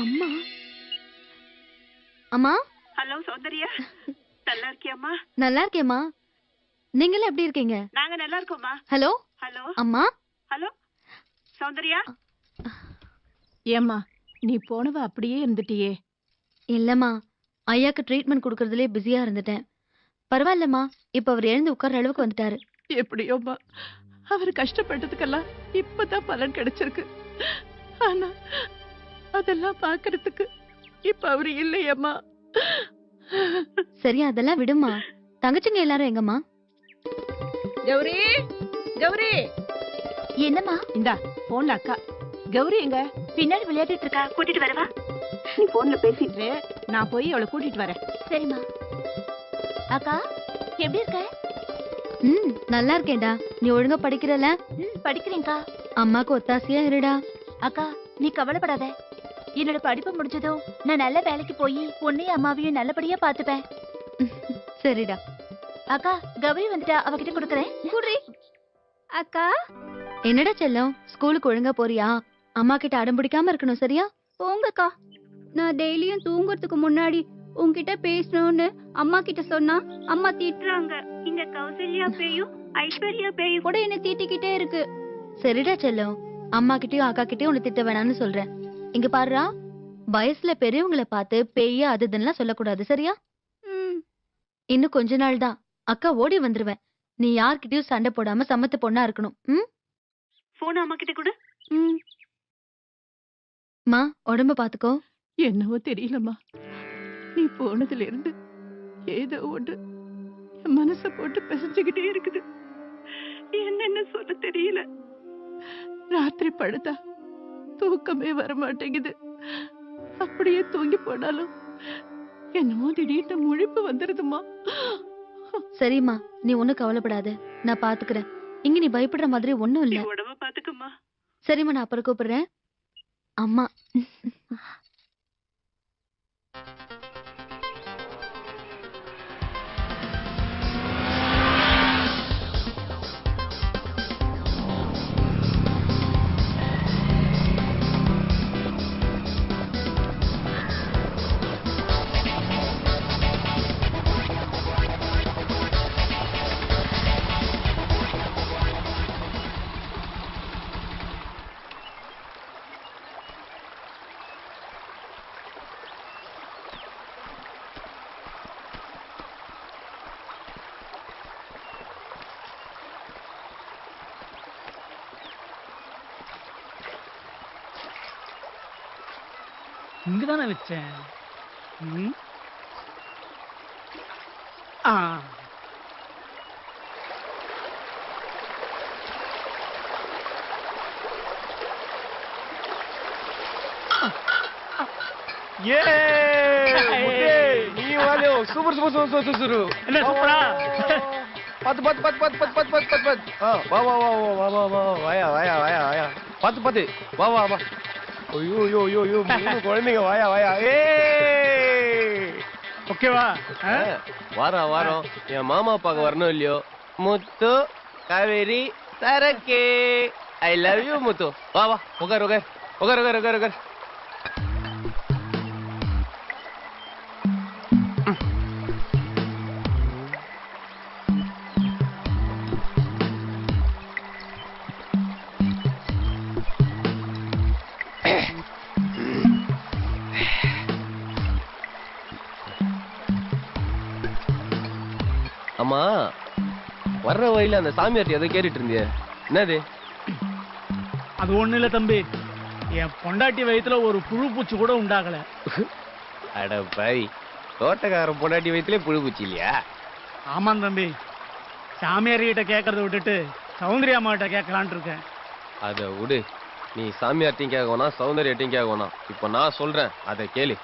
அம்மா. அம்மா? ஹலோ சௌந்தர்யா. நல்லா இருக்கியாம்மா? நல்லா இருக்கேம்மா. நீங்களும் எப்படி இருக்கீங்க? நாங்க நல்லா இருக்கோம்மா. ஹலோ? ஹலோ? அம்மா? ஹலோ? சௌந்தர்யா? ஏம்மா நீ போனவ அப்படியே இருந்துட்டியே. இல்லம்மா ஐயாக்கு ட்ரீட்மெண்ட் கொடுக்கறதுலயே பிஸியா இருந்துட்டேன். பரவாயில்லம்மா இப்ப அவர் எழுந்து உட்கார்ற அளவுக்கு வந்துட்டாரு. எப்படியோம்மா அவர் கஷ்டப்பட்டதுக்கெல்லாம் இப்பதான் பலன் கிடைச்சிருக்கு. ஆனா அதெல்லாம் பாக்குறதுக்கு. இப்ப அவரு இல்லையேம்மா. சரி அதெல்லாம் விடுமா தங்கச்சிங்க எல்லாரும் எங்கம்மா? கௌரி கௌரி. என்னம்மா? இந்தா போன்ல அக்கா. கௌரி எங்க? பின்னாடி விளையாடிட்டு இருக்கா? கூட்டிட்டு வரவா? நீ போன்ல பேசி இரு, நான் போய் அவளை கூட்டிட்டு வரேன். சரிம்மா. அக்கா எப்படி இருக்க? ம் நல்லா இருக்கேன்டா. நீ ஒழுங்கா படிக்கிறல ம் படிக்கிறேன்க்கா. அம்மாக்கு ஒத்தாசையா இருடா. அக்கா நீ கவலைப்படாத. என்னோட படிப்பு முடிஞ்சதும் நான் நல்ல வேலைக்கு போய் உன்னையும் அம்மாவையும் நல்லபடியா பாத்துப்பேன் சரிடா. அக்கா கௌரி வந்துட்டா அவகிட்ட கொடுக்கறேன். குடி. அக்கா. என்னடா செல்லம்? ஸ்கூலுக்கு ஒழுங்கா போறியா? அம்மா கிட்ட அடம் பிடிக்காம இருக்கணும் சரியா? போங்கக்கா. நான் டெய்லியும் தூங்குறதுக்கு முன்னாடி உன்கிட்ட பேசணும்னு அம்மா கிட்ட சொன்னா அம்மா திட்டுறாங்க. இங்க கௌசல்யா பேயும் ஐஸ்வர்யா பேயும் கூட என்ன திட்டிக்கிட்டே இருக்கு. சரிடா செல்லம். அம்மா கிட்டயும் அக்கா கிட்டயும் உன்னை திட்ட வேணாம்னு சொல்றேன். இங்க பாருடா வயசுல பெரியவங்களை பார்த்து பேய அது இதுன்னுலாம் சொல்லக்கூடாது சரியா? ம், இன்னும் கொஞ்ச நாள் தான் அக்கா ஓடி வந்துருவேன். நீ யார்கிட்டயும் சண்டை போடாம சமத்து பொண்ணா இருக்கணும். ம்? போன் அம்மா கிட்ட கொடு. ம். மா உடம்ப பாத்துக்கோ என்னவோ தெரியலம்மா. நீ போனதுல இருந்து ஏதோ ஒன்று என் மனச போட்டு பிசைஞ்சுக்கிட்டே இருக்குது. என்னன்னு சொல்ல தெரியல. ராத்திரி படுத்தா தூக்கமே வர மாட்டேங்குது அப்படியே தூங்கி போனாலும் என்னமோ திடீர்னு முழிப்பு வந்துருதுமா சரிம்மா நீ ஒண்ணும் கவலைப்படாத. நான் பாத்துக்கிறேன். இங்க நீ பயப்படுற மாதிரி ஒண்ணும் நீ இல்ல. உடம்ப பாத்துக்கம்மா. சரிம்மா நான் அப்புறம் கூப்பிடுறேன். அம்மா. இங்க தானே வச்சேன். ம்? ஆ. ஏ நீ வாலே. Super super super super super என்ன சூப்பரா? பாத்து பாத்து பாத்து பாத்து பாத்து பாத்து பாத்து பாத்து பாத்து. வா வா வா வா வா வா வாயா வாயா வாயா வாயா பாத்து பாத்து. வா வா வா. ஐயோ ஐயோ ஐயோ ஐயோ மூணு குழந்தைங்க வாயா வாயா. ஏ ஓகேவா ஆ? வாரம் வாரம். என் மாமா பாக்க வரணும் இல்லையோ? Muthu Kaveri சரக்கே. I love you Muthu. வா வா உகர் உகர் உகர் உகர் உகர் உகர் அம்மா வர்ற வழியில அந்த சாமியார்ட்ட ஏதோ கேட்டுட்டு இருந்தியே. என்னது? அது ஒண்ணு இல்ல தம்பி. என் பொண்டாட்டி வயித்துல ஒரு புழு பூச்சி கூட உண்டாகல. அட பை தோட்டக்காரன் பொண்டாட்டி வயிற்றுல புழு பூச்சி இல்லையா? ஆமாம் தம்பி. சாமியார் கிட்ட கேட்கறத விட்டுட்டு சௌந்தர்யா அம்மா கிட்ட கேட்கலான்ட்டு இருக்கேன். அத விடு. நீ சாமியார்ட்டையும் கேட்க வேணாம் சௌந்தர்யாட்டையும் கேட்க வேணாம். இப்போ நான் சொல்றேன் அதை கேளு.